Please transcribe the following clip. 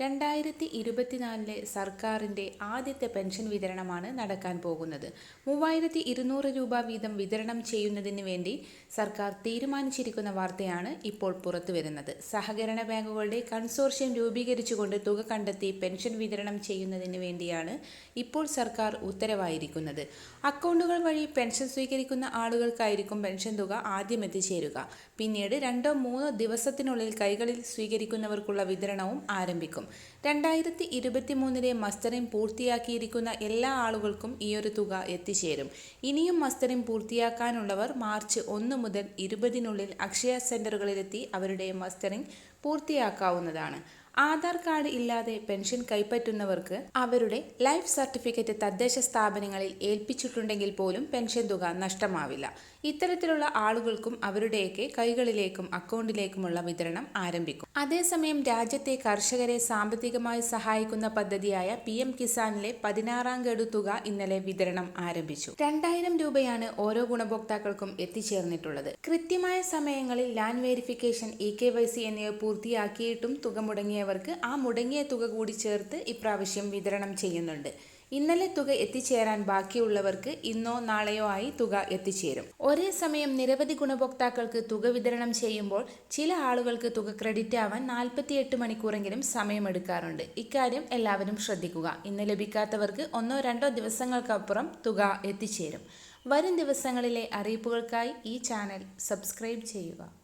രണ്ടായിരത്തി ഇരുപത്തിനാലിലെ സർക്കാരിന്റെ ആദ്യത്തെ പെൻഷൻ വിതരണമാണ് നടക്കാൻ പോകുന്നത്. മൂവായിരത്തി ഇരുന്നൂറ് രൂപ വീതം വിതരണം ചെയ്യുന്നതിന് വേണ്ടി സർക്കാർ തീരുമാനിച്ചിരിക്കുന്ന വാർത്തയാണ് ഇപ്പോൾ പുറത്തു വരുന്നത്. സഹകരണ ബാങ്കുകളുടെ കൺസോർഷ്യം രൂപീകരിച്ചുകൊണ്ട് തുക കണ്ടെത്തി പെൻഷൻ വിതരണം ചെയ്യുന്നതിന് വേണ്ടിയാണ് ഇപ്പോൾ സർക്കാർ ഉത്തരവായിരിക്കുന്നത്. അക്കൗണ്ടുകൾ വഴി പെൻഷൻ സ്വീകരിക്കുന്ന ആളുകൾക്കായിരിക്കും പെൻഷൻ തുക ആദ്യം എത്തിച്ചേരുക. പിന്നീട് രണ്ടോ മൂന്നോ ദിവസത്തിനുള്ളിൽ കൈകളിൽ സ്വീകരിക്കുന്നവർക്കുള്ള വിതരണവും ആരംഭിക്കും. രണ്ടായിരത്തി ഇരുപത്തി മൂന്നിലെ മസ്റ്ററിംഗ് പൂർത്തിയാക്കിയിരിക്കുന്ന എല്ലാ ആളുകൾക്കും ഈയൊരു തുക എത്തിച്ചേരും. ഇനിയും മസ്റ്ററിംഗ് പൂർത്തിയാക്കാനുള്ളവർ മാർച്ച് ഒന്ന് മുതൽ ഇരുപതിനുള്ളിൽ അക്ഷയ സെന്ററുകളിലെത്തി അവരുടെ മസ്റ്ററിംഗ് പൂർത്തിയാക്കാവുന്നതാണ്. ആധാർ കാർഡ് ഇല്ലാതെ പെൻഷൻ കൈപ്പറ്റുന്നവർക്ക് അവരുടെ ലൈഫ് സർട്ടിഫിക്കറ്റ് തദ്ദേശ സ്ഥാപനങ്ങളിൽ ഏൽപ്പിച്ചിട്ടുണ്ടെങ്കിൽ പോലും പെൻഷൻ തുക നഷ്ടമാവില്ല. ഇത്തരത്തിലുള്ള ആളുകൾക്കും അവരുടെയൊക്കെ കൈകളിലേക്കും അക്കൗണ്ടിലേക്കുമുള്ള വിതരണം ആരംഭിക്കും. അതേസമയം രാജ്യത്തെ കർഷകരെ സാമ്പത്തികമായി സഹായിക്കുന്ന പദ്ധതിയായ പി എം കിസാനിലെ പതിനാറാം ഗഡു തുക ഇന്നലെ വിതരണം ആരംഭിച്ചു. രണ്ടായിരം രൂപയാണ് ഓരോ ഗുണഭോക്താക്കൾക്കും എത്തിച്ചേർന്നിട്ടുള്ളത്. കൃത്യമായ സമയങ്ങളിൽ land verification E K Y C എന്നിവ പൂർത്തിയാക്കിയിട്ടും തുക മുടങ്ങിയവർക്ക് ആ മുടങ്ങിയ തുക കൂടി ചേർത്ത് ഇപ്രാവശ്യം വിതരണം ചെയ്യുന്നുണ്ട്. ഇന്നലെ തുക എത്തിച്ചേരാൻ ബാക്കിയുള്ളവർക്ക് ഇന്നോ നാളെയോ ആയി തുക എത്തിച്ചേരും. ഒരേ സമയം നിരവധി ഗുണഭോക്താക്കൾക്ക് തുക വിതരണം ചെയ്യുമ്പോൾ ചില ആളുകൾക്ക് തുക ക്രെഡിറ്റ് ആവാൻ നാൽപ്പത്തിയെട്ട് മണിക്കൂറെങ്കിലും സമയമെടുക്കാറുണ്ട്. ഇക്കാര്യം എല്ലാവരും ശ്രദ്ധിക്കുക. ഇന്ന് ലഭിക്കാത്തവർക്ക് ഒന്നോ രണ്ടോ ദിവസങ്ങൾക്കപ്പുറം തുക എത്തിച്ചേരും. വരും ദിവസങ്ങളിലെ അറിയിപ്പുകൾക്കായി ഈ ചാനൽ സബ്സ്ക്രൈബ് ചെയ്യുക.